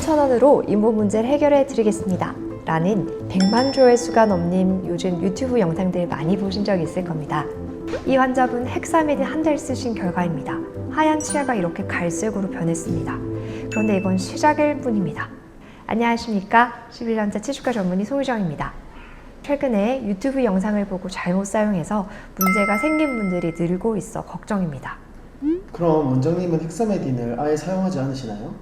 21,000원으로 잇몸 문제를 해결해 드리겠습니다. 라는 100만 조회수가 넘는 요즘 유튜브 영상들 많이 보신 적 있을 겁니다. 이 환자분 헥사메딘 한 달 쓰신 결과입니다. 하얀 치아가 이렇게 갈색으로 변했습니다. 그런데 이건 시작일 뿐입니다. 안녕하십니까. 11년차 치주과 전문의 송유정입니다. 최근에 유튜브 영상을 보고 잘못 사용해서 문제가 생긴 분들이 늘고 있어 걱정입니다. 그럼 원장님은 헥사메딘을 아예 사용하지 않으시나요?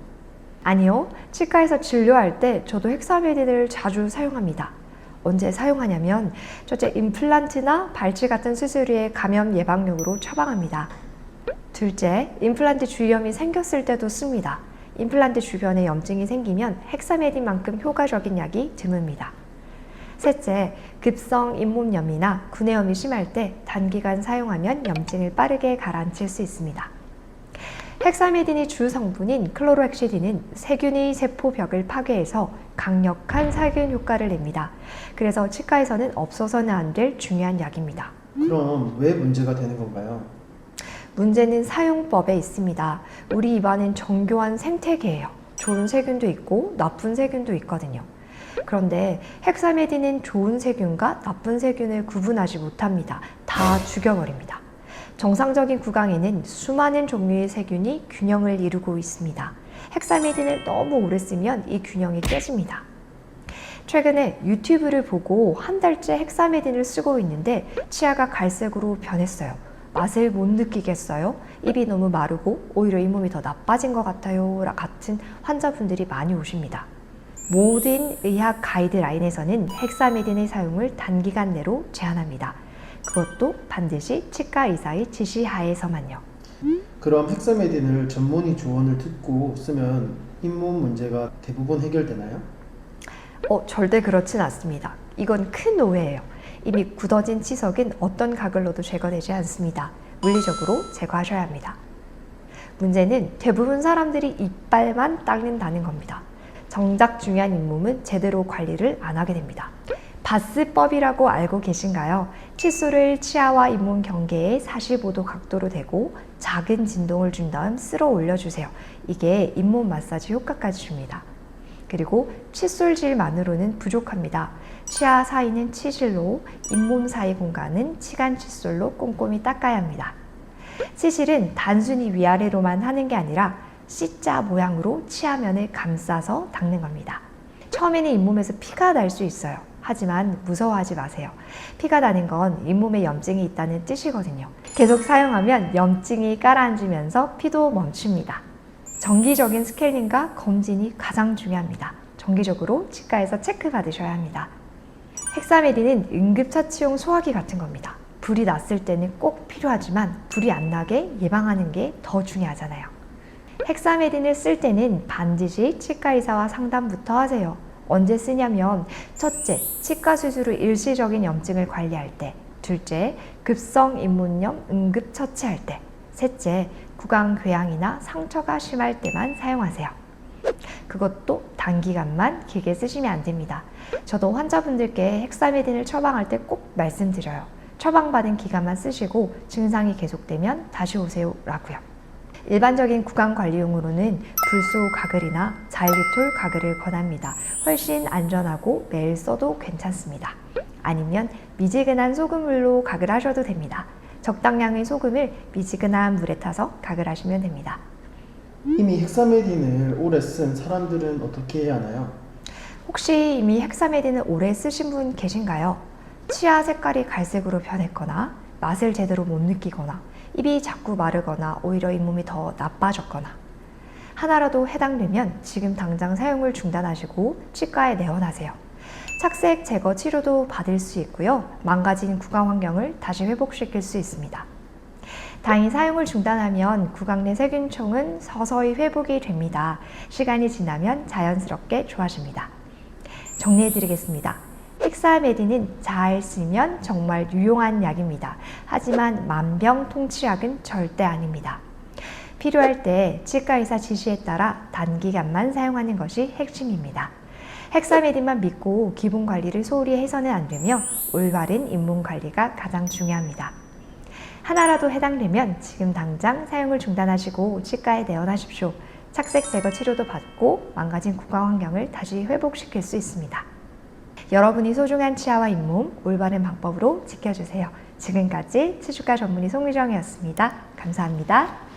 아니요. 치과에서 진료할 때 저도 헥사메딘을 자주 사용합니다. 언제 사용하냐면 첫째 임플란트나 발치 같은 수술 후에 감염 예방용으로 처방합니다. 둘째, 임플란트 주위염이 생겼을 때도 씁니다. 임플란트 주변에 염증이 생기면 헥사메딘만큼 효과적인 약이 드뭅니다. 셋째, 급성 잇몸염이나 구내염이 심할 때 단기간 사용하면 염증을 빠르게 가라앉힐 수 있습니다. 헥사메딘의 주 성분인 클로로헥시딘은 세균의 세포벽을 파괴해서 강력한 살균 효과를 냅니다. 그래서 치과에서는 없어서는 안 될 중요한 약입니다. 그럼 왜 문제가 되는 건가요? 문제는 사용법에 있습니다. 우리 입안은 정교한 생태계예요. 좋은 세균도 있고 나쁜 세균도 있거든요. 그런데 헥사메딘은 좋은 세균과 나쁜 세균을 구분하지 못합니다. 다 죽여버립니다. 정상적인 구강에는 수많은 종류의 세균이 균형을 이루고 있습니다. 헥사메딘을 너무 오래 쓰면 이 균형이 깨집니다. 최근에 유튜브를 보고 한 달째 헥사메딘을 쓰고 있는데 치아가 갈색으로 변했어요. 맛을 못 느끼겠어요. 입이 너무 마르고 오히려 잇몸이 더 나빠진 것 같아요. 같은 환자분들이 많이 오십니다. 모든 의학 가이드라인에서는 헥사메딘의 사용을 단기간 내로 제한합니다. 그것도 반드시 치과 의사의 지시 하에서만요. 그럼 헥사메딘을 전문의 조언을 듣고 쓰면 잇몸 문제가 대부분 해결되나요? 어, 절대 그렇진 않습니다. 이건 큰 오해예요. 이미 굳어진 치석은 어떤 각을로도 제거되지 않습니다. 물리적으로 제거하셔야 합니다. 문제는 대부분 사람들이 이빨만 닦는다는 겁니다. 정작 중요한 잇몸은 제대로 관리를 안 하게 됩니다. 바스법이라고 알고 계신가요? 칫솔을 치아와 잇몸 경계에 45도 각도로 대고 작은 진동을 준 다음 쓸어 올려주세요. 이게 잇몸 마사지 효과까지 줍니다. 그리고 칫솔질만으로는 부족합니다. 치아 사이는 치실로, 잇몸 사이 공간은 치간 칫솔로 꼼꼼히 닦아야 합니다. 치실은 단순히 위아래로만 하는 게 아니라 C자 모양으로 치아면을 감싸서 닦는 겁니다. 처음에는 잇몸에서 피가 날 수 있어요. 하지만 무서워하지 마세요. 피가 나는 건 잇몸에 염증이 있다는 뜻이거든요. 계속 사용하면 염증이 가라앉으면서 피도 멈춥니다. 정기적인 스케일링과 검진이 가장 중요합니다. 정기적으로 치과에서 체크 받으셔야 합니다. 헥사메딘은 응급처치용 소화기 같은 겁니다. 불이 났을 때는 꼭 필요하지만 불이 안 나게 예방하는 게 더 중요하잖아요. 헥사메딘을 쓸 때는 반드시 치과 의사와 상담부터 하세요. 언제 쓰냐면 첫째, 치과 수술 후 일시적인 염증을 관리할 때, 둘째, 급성 잇몸염 응급 처치할 때, 셋째, 구강 궤양이나 상처가 심할 때만 사용하세요. 그것도 단기간만 길게 쓰시면 안 됩니다. 저도 환자분들께 헥사메딘을 처방할 때 꼭 말씀드려요. 처방받은 기간만 쓰시고 증상이 계속되면 다시 오세요 라고요. 일반적인 구강 관리용으로는 불소 가글이나 자일리톨 가글을 권합니다. 훨씬 안전하고 매일 써도 괜찮습니다. 아니면 미지근한 소금물로 가글하셔도 됩니다. 적당량의 소금을 미지근한 물에 타서 가글하시면 됩니다. 이미 헥사메딘을 오래 쓴 사람들은 어떻게 해야 하나요? 혹시 이미 헥사메딘을 오래 쓰신 분 계신가요? 치아 색깔이 갈색으로 변했거나 맛을 제대로 못 느끼거나 입이 자꾸 마르거나 오히려 잇몸이 더 나빠졌거나 하나라도 해당되면 지금 당장 사용을 중단하시고 치과에 내원하세요. 착색 제거 치료도 받을 수 있고요. 망가진 구강 환경을 다시 회복시킬 수 있습니다. 다행히 사용을 중단하면 구강 내 세균총은 서서히 회복이 됩니다. 시간이 지나면 자연스럽게 좋아집니다. 정리해드리겠습니다. 헥사메딘은 잘 쓰면 정말 유용한 약입니다. 하지만 만병통치약은 절대 아닙니다. 필요할 때 치과의사 지시에 따라 단기간만 사용하는 것이 핵심입니다. 헥사메딘만 믿고 기본 관리를 소홀히 해서는 안 되며 올바른 잇몸 관리가 가장 중요합니다. 하나라도 해당되면 지금 당장 사용을 중단하시고 치과에 내원하십시오. 착색 제거 치료도 받고 망가진 구강 환경을 다시 회복시킬 수 있습니다. 여러분이 소중한 치아와 잇몸 올바른 방법으로 지켜주세요. 지금까지 치주과 전문의 송미정이었습니다. 감사합니다.